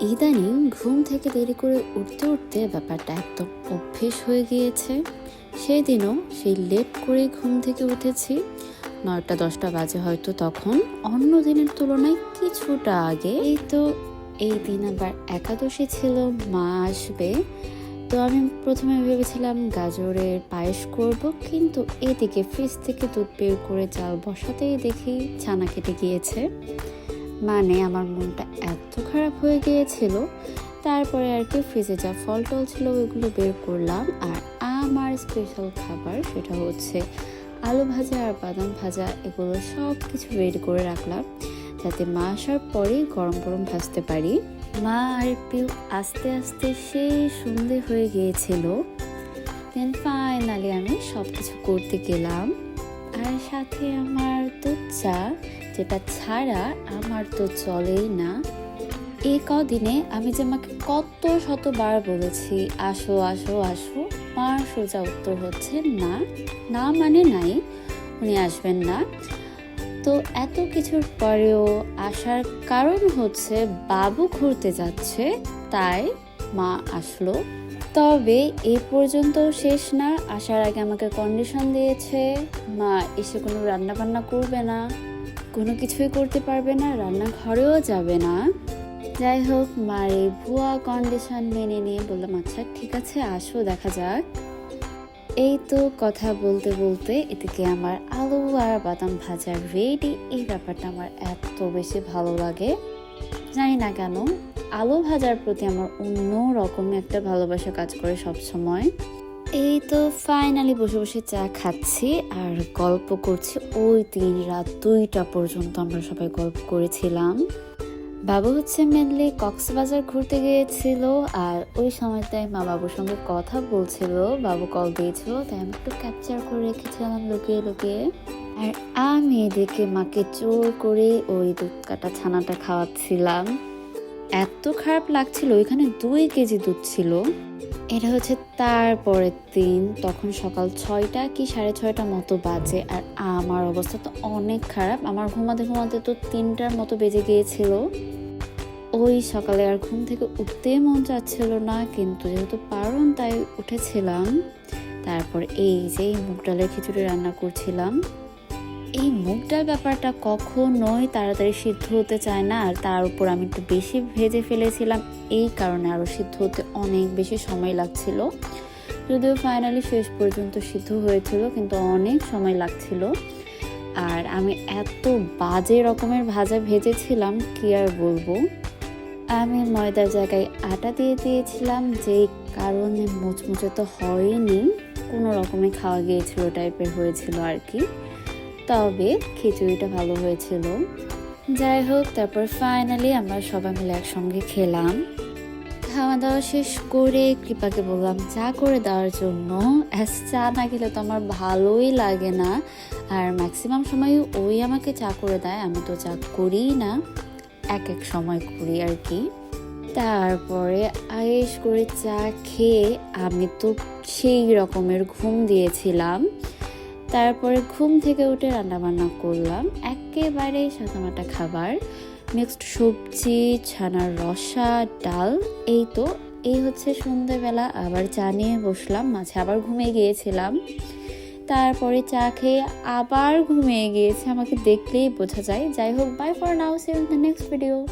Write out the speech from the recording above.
ইদানিং ঘুম থেকে দেরি করে উঠতে উঠতে ব্যাপারটা একদম অভ্যেস হয়ে গিয়েছে। সেই দিনও সেই লেট করে ঘুম থেকে উঠেছি। নয়টা, দশটা বাজে হয়তো তখন। অন্য দিনের তুলনায় কিছুটা আগে। এই তো এই দিন আবার একাদশী ছিল, মা আসবে। তো আমি প্রথমে ভেবেছিলাম গাজরের পায়েস করব, কিন্তু এদিকে ফ্রিজ থেকে দুধ বের করে চাল বসাতেই দেখি ছানা কেটে গিয়েছে। মানে আমার মনটা এত খারাপ হয়ে গিয়েছিল। তারপরে আর কি ফ্রিজে যা ফল টল ছিল ওইগুলো বের করলাম। আর আমার স্পেশাল খাবার সেটা হচ্ছে আলু ভাজা আর বাদাম ভাজা, এগুলো সব কিছু রেডি করে রাখলাম। যাতে মা আসার পরেই গরম গরম ভাজতে পারি। মা আর পিউ আস্তে আস্তে সেই সন্ধে হয়ে গিয়েছিল। দেন ফাইনালি আমি সব কিছু করতে গেলাম। আর সাথে আমার তো চা যেটা ছাড়া আমার তো চলেই না। এই কদিনে আমি যে আমাকে কত শতবার বলেছি, আসো আসো আসো, মার সোজা উত্তর হচ্ছে না। না মানে নাই, উনি আসবেন না। তো এত কিছুর পরেও আসার কারণ হচ্ছে বাবু ঘুরতে যাচ্ছে, তাই মা আসলো। তবে এ পর্যন্ত শেষ না, আসার আগে আমাকে কন্ডিশন দিয়েছে। মা এসে কোনো রান্না বান্না করবে না। কোনো কিছুই করতে পারবে না, রান্নাঘরেও যাবে না। যাই হোক মার এই ভুয়া কন্ডিশন মেনে নিয়ে বললাম আচ্ছা ঠিক আছে, আসো, দেখা যাক। এই তো কথা বলতে বলতে এদিকে আমার আলু আর বাদাম ভাজা রেডি এই ব্যাপারটা আমার এত বেশি ভালো লাগে। জানি না কেন, আলু ভাজার প্রতি আমার অন্য রকমের একটা ভালোবাসা কাজ করে সব সময় এই তো ফাইনালি বসে বসে চা খাচ্ছি আর গল্প করছি। ওই দিন রাত দুইটা পর্যন্ত আমরা সবাই গল্প করেছিলাম। বাবু হচ্ছে মেনলি কক্সবাজার ঘুরতে গিয়েছিল আর ওই সময়টায় মা বাবুর সঙ্গে কথা বলছিল। বাবু কল দিয়েছিল, তাই আমি একটু ক্যাপচার করে রেখেছিলাম লুকিয়ে লুকিয়ে। আর আমি এদিকে মাকে জোর করে ওই দুধ কাটা ছানাটা খাওয়াচ্ছিলাম। এত খারাপ লাগছিল, ওইখানে দুই কেজি দুধ ছিল। এটা হচ্ছে তারপরের দিন, তখন সকাল ছয়টা কি সাড়ে ছয়টা মতো বাজে। আর আমার অবস্থা তো অনেক খারাপ। আমার ঘুমাতে ঘুমাতে তো তিনটার মতো বেজে গিয়েছিল। ওই সকালে আর ঘুম থেকে উঠতে মন চাচ্ছিল না, কিন্তু যেহেতু পারণ তাই উঠেছিলাম। তারপর এই যে মুগ ডালের খিচুড়ি রান্না করছিলাম। এই ডাল ব্যাপারটা কখনোই তাড়াতাড়ি সিদ্ধ হতে চায় না, আর তার উপর আমি একটু বেশি ভেজে ফেলেছিলাম। এই কারণে আরও সিদ্ধ হতে অনেক বেশি সময় লাগছিল। যদিও ফাইনালি শেষ পর্যন্ত সিদ্ধ হয়েছিল, কিন্তু অনেক সময় লাগছিল। আর আমি এত বাজে রকমের ভাজা ভেজেছিলাম, কি আর বলব? আমি ময়দার জায়গায় আটা দিয়ে দিয়েছিলাম যেই কারণে মুচমুচে তো হয়নি। কোনো রকমে খাওয়া গিয়েছিল টাইপের হয়েছিল আর কি। তবে খিচুড়িটা ভালো হয়েছিল। যাই হোক তারপর ফাইনালি আমরা সবাই মিলে একসঙ্গে খেলাম। খাওয়া দাওয়া শেষ করে কৃপাকে বললাম, চা করে দেওয়ার জন্য। অ্যাস, চা না খেলে তো আমার ভালোই লাগে না। আর ম্যাক্সিমাম সময় ওই আমাকে চা করে দেয়, আমি তো চা করিই না। এক এক সময় করি আর কি। তারপরে আয়েস করে চা খেয়ে আমি তো সেই রকমের ঘুম দিয়েছিলাম। তারপরে ঘুম থেকে উঠে রান্নাবান্না করলাম। একেবারে সাদামাটা খাবার। নেক্সট সবজি, ছানার রসা, ডাল, এই তো। এই হচ্ছে সন্ধ্যেবেলা আবার চা নিয়ে বসলাম। মাঝে আবার ঘুমিয়ে গিয়েছিলাম। তারপরে চা খেয়ে আবার ঘুমিয়ে গিয়েছে। আমাকে দেখলেই বোঝা যায়। যাই হোক bye for now see in the next video